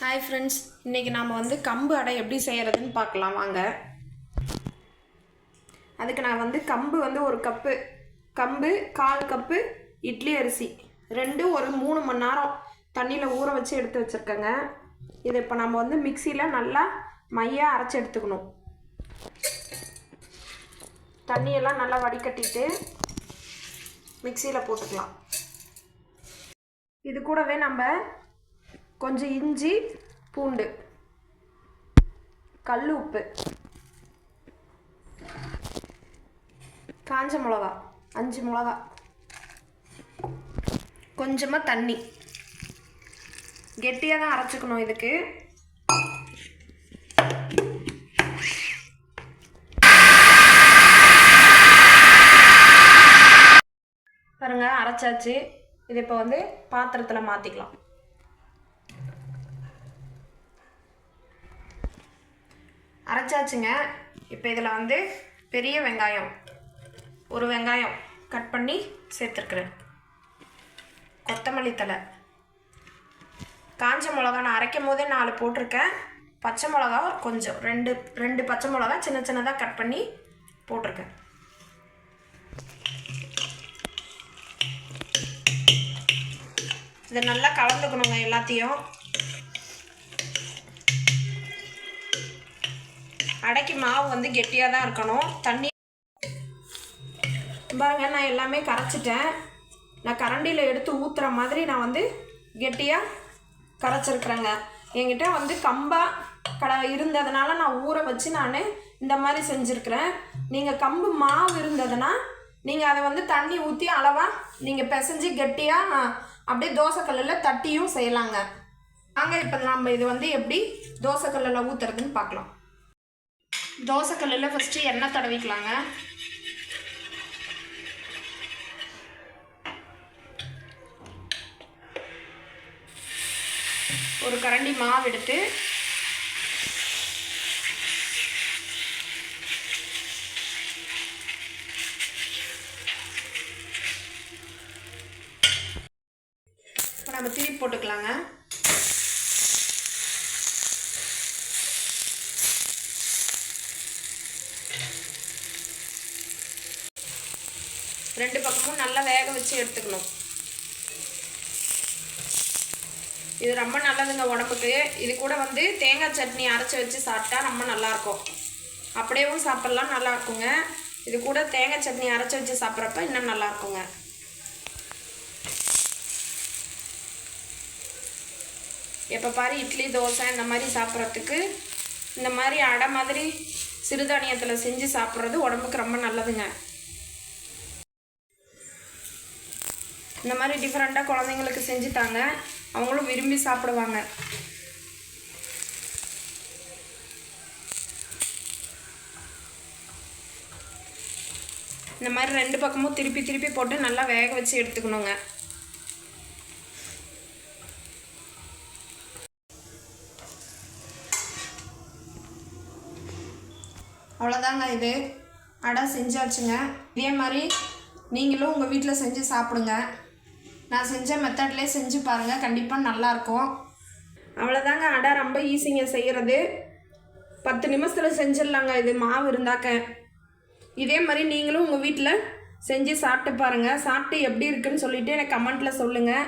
Hi friends இன்றைக்கி நாம் வந்து கம்பு அடை எப்படி செய்கிறதுன்னு பார்க்கலாம் வாங்க. அதுக்கு நான் வந்து கம்பு வந்து ஒரு கப்பு கம்பு கால் கப்பு இட்லி அரிசி. ரெண்டும் ஒரு மூணு மணி நேரம் தண்ணியில் ஊற வச்சு எடுத்து வச்சுருக்கேங்க. இதை இப்போ நம்ம வந்து மிக்சியில் நல்லா மையாக அரைச்சி எடுத்துக்கணும். தண்ணியெல்லாம் நல்லா வடிகட்டிட்டு மிக்சியில் போட்டுக்கலாம். இது கூடவே நம்ம கொஞ்சம் இஞ்சி பூண்டு கல் உப்பு காஞ்ச மிளகா அஞ்சு மிளகா கொஞ்சமாக தண்ணி. கெட்டியாக தான் அரைச்சிக்கணும் இதுக்கு. பாருங்க அரைச்சாச்சு. இது இப்போ வந்து பாத்திரத்தில் மாற்றிக்கலாம் அரைச்சாச்சுங்க. இப்போ இதில் வந்து பெரிய வெங்காயம். ஒரு வெங்காயம் கட் பண்ணி சேர்த்துருக்குறேன். கொத்தமல்லி தழை. காஞ்ச மிளகா நான் அரைக்கும் போதே நாலு போட்டிருக்கேன். பச்சை மிளகா கொஞ்சம் ரெண்டு ரெண்டு பச்சை மிளகா சின்ன சின்னதாக கட் பண்ணி போட்டிருக்கேன். இதை நல்லா கலந்துக்கணுங்க எல்லாத்தையும். அடைக்கு மாவு வந்து கெட்டியாக தான் இருக்கணும். தண்ணி பாருங்க நான் எல்லாமே கரைச்சிட்டேன். நான் கரண்டியில் எடுத்து ஊற்றுற மாதிரி நான் வந்து கெட்டியாக கரைச்சிருக்கிறேங்க. என்கிட்ட வந்து கம்பா கடை இருந்ததுனால நான் ஊற வச்சு நான் இந்த மாதிரி செஞ்சுருக்குறேன். நீங்கள் கம்பு மாவு இருந்ததுன்னா நீங்கள் அதை வந்து தண்ணி ஊற்றி அளவாக நீங்கள் பிசைஞ்சு கெட்டியாக அப்படியே தோசைக்கல்லில் தட்டியும் செய்யலாங்க. அங்கே இப்போ நம்ம இது வந்து எப்படி தோசைக்கல்லில் ஊற்றுறதுன்னு பார்க்கலாம். தோசைக்கல்லில் ஃபஸ்ட்டு எண்ணெய் தடவிக்கலாங்க. ஒரு கரண்டி மாவு எடுத்து இப்போ நம்ம திருப்பி போட்டுக்கலாங்க. ரெண்டு பக்கமும் நல்லா வேக வச்சு எடுத்துக்கணும். இது ரொம்ப நல்லதுங்க உடம்புக்கு. இது கூட வந்து தேங்காய் சட்னி அரைச்சி வச்சு சாப்பிட்டா ரொம்ப நல்லாயிருக்கும். அப்படியேவும் சாப்பிட்லாம் நல்லா இருக்குங்க இது கூட தேங்காய் சட்னி அரைச்சி வச்சு சாப்பிட்றப்ப இன்னும் நல்லா இருக்குங்க எப்போ பாரு இட்லி தோசை இந்த மாதிரி சாப்பிட்றதுக்கு இந்த மாதிரி அடை மாதிரி சிறுதானியத்தில் செஞ்சு சாப்பிட்றது உடம்புக்கு ரொம்ப நல்லதுங்க. இந்த மாதிரி டிஃப்ரெண்ட்டாக குழந்தைங்களுக்கு செஞ்சு தாங்க. அவங்களும் விரும்பி சாப்பிடுவாங்க. இந்த மாதிரி ரெண்டு பக்கமும் திருப்பி திருப்பி போட்டு நல்லா வேக வச்சு எடுத்துக்கணுங்க. அவ்வளோதாங்க இது. அடை செஞ்சாச்சுங்க. இதே மாதிரி நீங்களும் உங்கள் வீட்டில் செஞ்சு சாப்பிடுங்க. நான் செஞ்ச மெத்தட்லேயே செஞ்சு பாருங்கள் கண்டிப்பாக நல்லாயிருக்கும் அவ்வளோதாங்க அடை ரொம்ப ஈஸிங்க செய்கிறது பத்து நிமிஷத்தில் செஞ்சிடலாங்க. இது மாவு இருந்தாக்க. இதே மாதிரி நீங்களும் உங்கள் வீட்டில் செஞ்சு சாப்பிட்டு பாருங்கள் சாப்பிட்டு எப்படி இருக்குன்னு சொல்லிவிட்டு எனக்கு கமெண்ட்டில் சொல்லுங்கள்